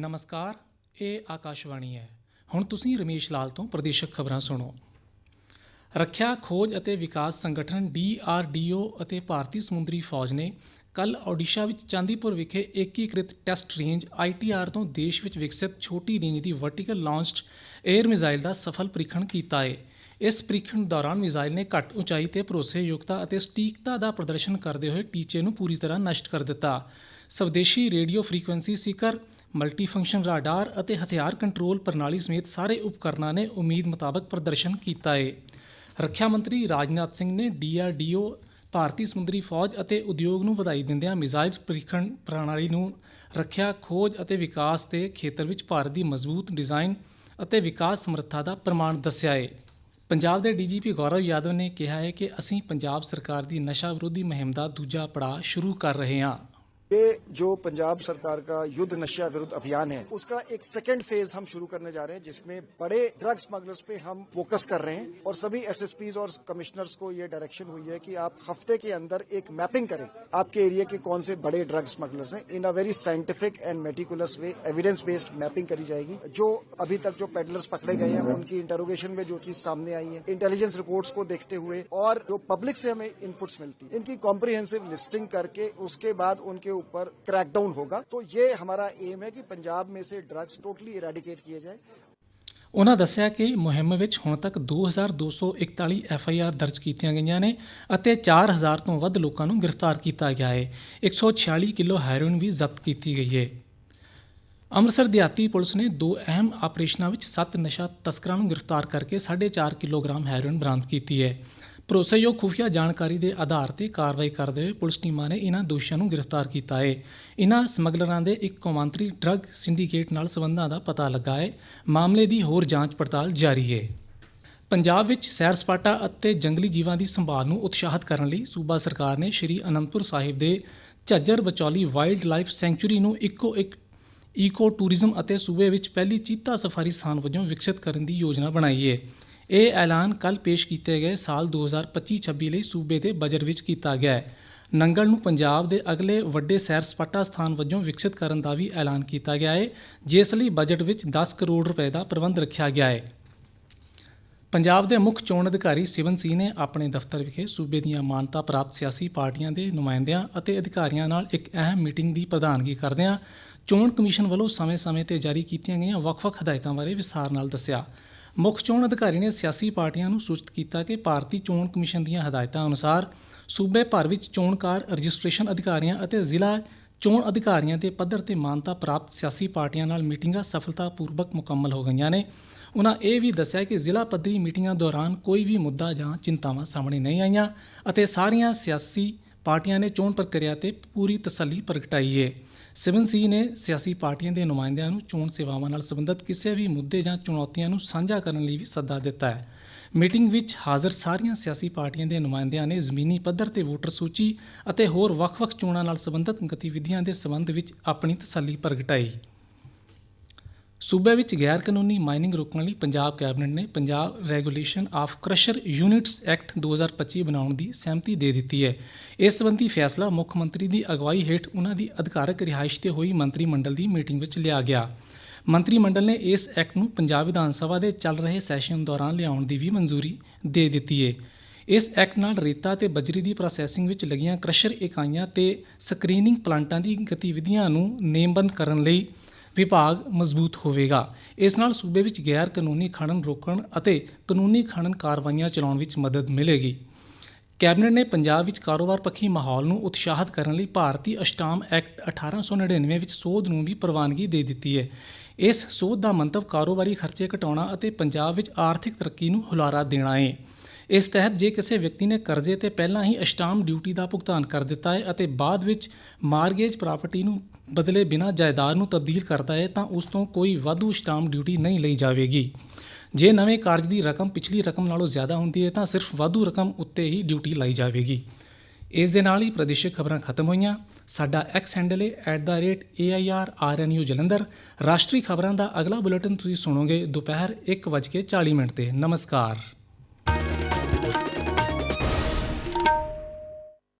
ਨਮਸਕਾਰ, ਇਹ ਆਕਾਸ਼ਵਾਣੀ ਹੈ। ਹੁਣ ਤੁਸੀਂ ਰਮੇਸ਼ ਲਾਲ ਤੋਂ ਪ੍ਰਦੇਸ਼ਕ ਖਬਰਾਂ ਸੁਣੋ। ਰੱਖਿਆ, ਖੋਜ ਅਤੇ ਵਿਕਾਸ ਸੰਗਠਨ DRDO ਅਤੇ ਭਾਰਤੀ ਸਮੁੰਦਰੀ ਫੌਜ ਨੇ ਕੱਲ ਓਡੀਸ਼ਾ ਵਿੱਚ ਚਾਂਦੀਪੁਰ ਵਿਖੇ ਏਕੀਕ੍ਰਿਤ ਟੈਸਟ ਰੇਂਜ ITR ਤੋਂ ਦੇਸ਼ ਵਿੱਚ ਵਿਕਸਿਤ ਛੋਟੀ ਰੇਂਜ ਦੀ ਵਰਟੀਕਲ ਲਾਂਚਡ 에ਅਰ ਮਿਜ਼ਾਈਲ ਦਾ ਸਫਲ ਪ੍ਰੀਖਣ ਕੀਤਾ ਹੈ ਇਸ ਪ੍ਰੀਖਣ ਦੌਰਾਨ ਮਿਜ਼ਾਈਲ ਨੇ ਘੱਟ ਉਚਾਈ ਤੇ ਭਰੋਸੇਯੋਗਤਾ ਅਤੇ ਸਟੀਕਤਾ ਦਾ ਪ੍ਰਦਰਸ਼ਨ ਕਰਦੇ ਹੋਏ ਟੀਚੇ ਨੂੰ ਪੂਰੀ ਤਰ੍ਹਾਂ ਨਸ਼ਟ ਕਰ ਦਿੱਤਾ। ਸਵਦੇਸ਼ੀ radio frequency seeker multi function radar ਅਤੇ ਹਥਿਆਰ ਕੰਟਰੋਲ ਪ੍ਰਣਾਲੀ ਸਮੇਤ ਸਾਰੇ ਉਪਕਰਨਾਂ ਨੇ ਉਮੀਦ ਮੁਤਾਬਕ ਪ੍ਰਦਰਸ਼ਨ ਕੀਤਾ ਹੈ ਰੱਖਿਆ ਮੰਤਰੀ ਰਾਜਨਾਥ ਸਿੰਘ ਨੇ ਡੀਆਰਡੀਓ, ਭਾਰਤੀ ਸਮੁੰਦਰੀ ਫੌਜ ਅਤੇ ਉਦਯੋਗ ਨੂੰ ਵਧਾਈ ਦਿੰਦਿਆਂ ਮਿਜ਼ਾਈਲ ਪ੍ਰੀਖਣ ਪ੍ਰਣਾਲੀ ਨੂੰ ਰੱਖਿਆ, ਖੋਜ ਅਤੇ ਵਿਕਾਸ ਦੇ ਖੇਤਰ ਵਿੱਚ ਭਾਰਤ ਦੀ ਮਜ਼ਬੂਤ ਡਿਜ਼ਾਈਨ ਅਤੇ ਵਿਕਾਸ ਸਮਰੱਥਾ ਦਾ ਪ੍ਰਮਾਣ ਦੱਸਿਆ ਹੈ ਪੰਜਾਬ ਦੇ ਡੀਜੀਪੀ ਗੌਰਵ ਯਾਦਵ ਨੇ ਕਿਹਾ ਹੈ ਕਿ ਅਸੀਂ ਪੰਜਾਬ ਸਰਕਾਰ ਦੀ ਨਸ਼ਾ ਵਿਰੋਧੀ ਮੁਹਿੰਮ ਦਾ ਦੂਜਾ ਪੜਾਅ ਸ਼ੁਰੂ ਕਰ ਰਹੇ ਹਾਂ। ये जो पंजाब सरकार का युद्ध नशा विरुद्ध अभियान है, उसका एक सेकेंड फ़ेज़ हम शुरू करने जा रहे हैं, जिसमें बड़े ड्रग स्मगलर्स पे हम फोकस कर रहे हैं और सभी एसएसपीज और कमिश्नर्स को ये डायरेक्शन हुई है कि आप हफ़्ते के अंदर एक मैपिंग करें, आपके एरिया के कौन से बड़े ड्रग स्मगलर्स हैं। In a very scientific and meticulous way evidence based mapping करी जाएगी, जो अभी तक जो पेडलर्स पकड़े गए हैं, उनकी इंटरोगेशन में जो चीज़ सामने आई है इंटेलिजेंस रिपोर्ट्स को देखते हुए और जो पब्लिक से हमें इनपुट्स मिलती है। इनकी कॉम्प्रिहेंसिव लिस्टिंग करके उसके बाद उनके ऊपर क्रैकडाउन होगा तो ये हमारा एम है कि पंजाब में से ड्रग्स टोटली इरेडिकेट किए जाए ਉਨ੍ਹਾਂ ਦੱਸਿਆ ਕਿ ਮੁਹਿੰਮ ਵਿੱਚ ਹੁਣ ਤੱਕ 2241 ਐਫਆਈਆਰ ਦਰਜ ਕੀਤੀਆਂ ਗਈਆਂ ਨੇ ਅਤੇ 4000 ਤੋਂ ਵੱਧ ਲੋਕਾਂ ਨੂੰ ਗ੍ਰਿਫਤਾਰ ਕੀਤਾ ਗਿਆ ਹੈ 146 ਕਿਲੋ ਹੈਰੋਇਨ ਵੀ ਜ਼ਬਤ ਕੀਤੀ ਗਈ ਹੈ ਅੰਮ੍ਰਿਤਸਰ ਦਿਹਾਤੀ ਪੁਲਿਸ ਨੇ ਦੋ ਅਹਿਮ ਆਪਰੇਸ਼ਨਾਂ ਵਿੱਚ 7 ਨਸ਼ਾ ਤਸਕਰਾਂ ਨੂੰ ਗ੍ਰਿਫਤਾਰ ਕਰਕੇ 4.5 ਕਿਲੋਗ੍ਰਾਮ ਹੈਰੋਇਨ ਬਰਾਮਦ ਕੀਤੀ ਹੈ ਭਰੋਸੇਯੋਗ ਖੁਫੀਆ ਜਾਣਕਾਰੀ ਦੇ ਆਧਾਰ ਤੇ ਕਾਰਵਾਈ ਕਰਦੇ ਹੋਏ ਪੁਲਿਸ ਟੀਮਾਂ ਨੇ ਇਹਨਾਂ ਦੋਸ਼ੀਆਂ ਨੂੰ ਗ੍ਰਿਫਤਾਰ ਕੀਤਾ ਹੈ ਇਹਨਾਂ ਸਮਗਲਰਾਂ ਦੇ ਇੱਕ ਕੌਮਾਂਤਰੀ ਡਰੱਗ ਸਿੰਡੀਕੇਟ ਨਾਲ ਸੰਬੰਧਾਂ ਦਾ ਪਤਾ ਲੱਗਾ ਹੈ ਮਾਮਲੇ ਦੀ ਹੋਰ ਜਾਂਚ ਪੜਤਾਲ ਜਾਰੀ ਹੈ ਪੰਜਾਬ ਵਿੱਚ ਸੈਰ ਸਪਾਟਾ ਅਤੇ ਜੰਗਲੀ ਜੀਵਾਂ ਦੀ ਸੰਭਾਲ ਨੂੰ ਉਤਸ਼ਾਹਿਤ ਕਰਨ ਲਈ ਸੂਬਾ ਸਰਕਾਰ ਨੇ ਸ਼੍ਰੀ ਅਨੰਦਪੁਰ ਸਾਹਿਬ ਦੇ Jhajjar Bachauli wild life sanctuary ਨੂੰ ਇੱਕੋ ਇੱਕ ਈਕੋ ਟੂਰਿਜ਼ਮ ਅਤੇ ਸੂਬੇ ਵਿੱਚ ਪਹਿਲੀ ਚੀਤਾ ਸਫਾਰੀ ਸਥਾਨ ਵਜੋਂ ਵਿਕਸਿਤ ਕਰਨ ਦੀ ਯੋਜਨਾ ਬਣਾਈ ਹੈ ਇਹ ਐਲਾਨ ਕੱਲ ਪੇਸ਼ ਕੀਤੇ ਗਏ ਸਾਲ 2025-26 ਲਈ ਸੂਬੇ ਦੇ ਬਜਟ ਵਿੱਚ ਕੀਤਾ ਗਿਆ ਹੈ। ਨੰਗਲ ਨੂੰ ਪੰਜਾਬ ਦੇ ਅਗਲੇ ਵੱਡੇ ਸੈਰ ਸਪਾਟਾ ਸਥਾਨ ਵਜੋਂ ਵਿਕਸਿਤ ਕਰਨ ਦਾ ਵੀ ਐਲਾਨ ਕੀਤਾ ਗਿਆ ਹੈ, ਜਿਸ ਲਈ ਬਜਟ ਵਿੱਚ 10 ਕਰੋੜ ਰੁਪਏ ਦਾ ਪ੍ਰਬੰਧ ਰੱਖਿਆ ਗਿਆ ਹੈ। ਪੰਜਾਬ ਦੇ ਮੁੱਖ ਚੋਣ ਅਧਿਕਾਰੀ ਸਿਵਨ ਸਿੰਘ ਨੇ ਆਪਣੇ ਦਫ਼ਤਰ ਵਿਖੇ ਸੂਬੇ ਦੀਆਂ ਮਾਨਤਾ ਪ੍ਰਾਪਤ ਸਿਆਸੀ ਪਾਰਟੀਆਂ ਦੇ ਨੁਮਾਇੰਦਿਆਂ ਅਤੇ ਅਧਿਕਾਰੀਆਂ ਨਾਲ ਇੱਕ ਅਹਿਮ ਮੀਟਿੰਗ ਦੀ ਪ੍ਰਧਾਨਗੀ ਕਰਦਿਆਂ ਚੋਣ ਕਮਿਸ਼ਨ ਵੱਲੋਂ ਸਮੇਂ-ਸਮੇਂ ਤੇ ਜਾਰੀ ਕੀਤੀਆਂ ਗਈਆਂ ਵੱਖ-ਵੱਖ ਹਦਾਇਤਾਂ ਬਾਰੇ ਵਿਸਥਾਰ ਨਾਲ ਦੱਸਿਆ। ਮੁੱਖ ਚੋਣ ਅਧਿਕਾਰੀ ਨੇ ਸਿਆਸੀ ਪਾਰਟੀਆਂ ਨੂੰ ਸੂਚਿਤ ਕੀਤਾ ਕਿ ਭਾਰਤੀ ਚੋਣ ਕਮਿਸ਼ਨ ਦੀਆਂ ਹਦਾਇਤਾਂ ਅਨੁਸਾਰ ਸੂਬੇ ਭਰ ਵਿੱਚ ਚੋਣਕਾਰ ਰਜਿਸਟ੍ਰੇਸ਼ਨ ਅਧਿਕਾਰੀਆਂ ਅਤੇ ਜ਼ਿਲ੍ਹਾ ਚੋਣ ਅਧਿਕਾਰੀਆਂ ਦੇ ਪੱਧਰ ਤੇ ਮਾਨਤਾ ਪ੍ਰਾਪਤ ਸਿਆਸੀ ਪਾਰਟੀਆਂ ਨਾਲ ਮੀਟਿੰਗਾਂ ਸਫਲਤਾਪੂਰਵਕ ਮੁਕੰਮਲ ਹੋ ਗਈਆਂ ਨੇ। ਉਹਨਾਂ ਇਹ ਵੀ ਦੱਸਿਆ ਕਿ ਜ਼ਿਲ੍ਹਾ ਪੱਧਰੀ ਮੀਟਿੰਗਾਂ ਦੌਰਾਨ ਕੋਈ ਵੀ ਮੁੱਦਾ ਜਾਂ ਚਿੰਤਾਵਾਂ ਸਾਹਮਣੇ ਨਹੀਂ ਆਈਆਂ ਅਤੇ ਸਾਰੀਆਂ ਸਿਆਸੀ ਪਾਰਟੀਆਂ ਨੇ ਚੋਣ ਪ੍ਰਕਿਰਿਆ ਤੇ ਪੂਰੀ ਤਸੱਲੀ ਪ੍ਰਗਟਾਈ ਹੈ। ਸਿਵਨ ਸੀ ਨੇ ਸਿਆਸੀ ਪਾਰਟੀਆਂ ਦੇ ਨੁਮਾਇੰਦਿਆਂ ਨੂੰ ਚੋਣ ਸੇਵਾਵਾਂ ਨਾਲ ਸੰਬੰਧਿਤ ਕਿਸੇ ਵੀ ਮੁੱਦੇ ਜਾਂ ਚੁਣੌਤੀਆਂ ਨੂੰ ਸਾਂਝਾ ਕਰਨ ਲਈ ਵੀ ਸੱਦਾ ਦਿੱਤਾ ਹੈ। ਮੀਟਿੰਗ ਵਿੱਚ ਹਾਜ਼ਰ ਸਾਰੀਆਂ ਸਿਆਸੀ ਪਾਰਟੀਆਂ ਦੇ ਨੁਮਾਇੰਦਿਆਂ ਨੇ ਜ਼ਮੀਨੀ ਪੱਧਰ ਤੇ ਵੋਟਰ ਸੂਚੀ ਅਤੇ ਹੋਰ ਵੱਖ-ਵੱਖ ਚੋਣਾਂ ਨਾਲ ਸੰਬੰਧਿਤ ਗਤੀਵਿਧੀਆਂ ਦੇ ਸੰਬੰਧ ਵਿੱਚ ਆਪਣੀ ਤਸੱਲੀ ਪ੍ਰਗਟਾਈ। ਸੂਬੇ ਵਿੱਚ ਗੈਰ ਕਾਨੂੰਨੀ ਮਾਈਨਿੰਗ ਰੋਕਣ ਲਈ ਪੰਜਾਬ ਕੈਬਨਿਟ ਨੇ Punjab regulation of crusher units act 2025 ਬਣਾਉਣ ਦੀ ਸਹਿਮਤੀ ਦੇ ਦਿੱਤੀ ਹੈ। ਇਸ ਸੰਬੰਧੀ ਫੈਸਲਾ ਮੁੱਖ ਮੰਤਰੀ ਦੀ ਅਗਵਾਈ ਹੇਠ ਉਹਨਾਂ ਦੀ ਅਧਿਕਾਰਕ ਰਿਹਾਇਸ਼ ਤੇ ਹੋਈ ਮੰਤਰੀ ਮੰਡਲ ਦੀ ਮੀਟਿੰਗ ਵਿੱਚ ਲਿਆ ਗਿਆ। ਮੰਤਰੀ ਮੰਡਲ ਨੇ ਇਸ ਐਕਟ ਨੂੰ ਪੰਜਾਬ ਵਿਧਾਨ ਸਭਾ ਦੇ ਚੱਲ ਰਹੇ ਸੈਸ਼ਨ ਦੌਰਾਨ ਲਿਆਉਣ ਦੀ ਵੀ ਮਨਜ਼ੂਰੀ ਦੇ ਦਿੱਤੀ ਹੈ। ਇਸ ਐਕਟ ਨਾਲ ਰੇਤਾ ਤੇ ਬਜਰੀ ਦੀ ਪ੍ਰੋਸੈਸਿੰਗ ਵਿੱਚ ਲੱਗੀਆਂ ਕ੍ਰਸ਼ਰ ਇਕਾਈਆਂ ਤੇ ਸਕਰੀਨਿੰਗ ਪਲਾਂਟਾਂ ਦੀ ਗਤੀਵਿਧੀਆਂ ਨੂੰ ਨੇਮਬੰਦ ਕਰਨ ਲਈ ਵਿਭਾਗ ਮਜ਼ਬੂਤ ਹੋਵੇਗਾ। ਇਸ ਨਾਲ ਸੂਬੇ ਵਿੱਚ ਗੈਰ ਕਾਨੂੰਨੀ ਖਣਨ ਰੋਕਣ ਅਤੇ ਕਾਨੂੰਨੀ ਖਣਨ ਕਾਰਵਾਈਆਂ ਚਲਾਉਣ ਵਿੱਚ ਮਦਦ ਮਿਲੇਗੀ। ਕੈਬਨਿਟ ਨੇ ਪੰਜਾਬ ਵਿੱਚ ਕਾਰੋਬਾਰ ਪੱਖੀ ਮਾਹੌਲ ਨੂੰ ਉਤਸ਼ਾਹਿਤ ਕਰਨ ਲਈ ਭਾਰਤੀ ਅਸ਼ਟਾਮ ਐਕਟ 1899 ਵਿੱਚ ਸੋਧ ਨੂੰ ਵੀ ਪ੍ਰਵਾਨਗੀ ਦੇ ਦਿੱਤੀ ਹੈ। ਇਸ ਸੋਧ ਦਾ ਮੰਤਵ ਕਾਰੋਬਾਰੀ ਖਰਚੇ ਘਟਾਉਣਾ ਅਤੇ ਪੰਜਾਬ ਵਿੱਚ ਆਰਥਿਕ ਤਰੱਕੀ ਨੂੰ ਹੁਲਾਰਾ ਦੇਣਾ ਹੈ। ਇਸ ਤਹਿਤ ਜੇ ਕਿਸੇ ਵਿਅਕਤੀ ਨੇ ਕਰਜ਼ੇ ਤੇ ਪਹਿਲਾਂ ਹੀ ਅਸ਼ਟਾਮ ਡਿਊਟੀ ਦਾ ਭੁਗਤਾਨ ਕਰ ਦਿੱਤਾ ਹੈ ਅਤੇ ਬਾਅਦ ਵਿੱਚ ਮਾਰਗੇਜ ਪ੍ਰਾਪਰਟੀ ਨੂੰ ਬਦਲੇ ਬਿਨਾਂ ਜਾਇਦਾਦ ਨੂੰ ਤਬਦੀਲ ਕਰਦਾ ਹੈ, ਤਾਂ ਉਸ ਤੋਂ ਕੋਈ ਵਾਧੂ ਅਸ਼ਟਾਮ ਡਿਊਟੀ ਨਹੀਂ ਲਈ ਜਾਵੇਗੀ। ਜੇ ਨਵੇਂ ਕਾਰਜ ਦੀ ਰਕਮ ਪਿਛਲੀ ਰਕਮ ਨਾਲੋਂ ਜ਼ਿਆਦਾ ਹੁੰਦੀ ਹੈ, ਤਾਂ ਸਿਰਫ ਵਾਧੂ ਰਕਮ ਉੱਤੇ ਹੀ ਡਿਊਟੀ ਲਾਈ ਜਾਵੇਗੀ। ਇਸ ਦੇ ਨਾਲ ਹੀ ਪ੍ਰਦੇਸ਼ਿਕ ਖਬਰਾਂ ਖਤਮ ਹੋਈਆਂ। ਸਾਡਾ ਐਕਸ ਹੈਂਡਲ ਹੈ @airrnu ਜਲੰਧਰ। ਰਾਸ਼ਟਰੀ ਖਬਰਾਂ ਦਾ ਅਗਲਾ ਬੁਲੇਟਿਨ ਤੁਸੀਂ ਸੁਣੋਗੇ ਦੁਪਹਿਰ 1:40 ਮਿੰਟ ਤੇ। ਨਮਸਕਾਰ।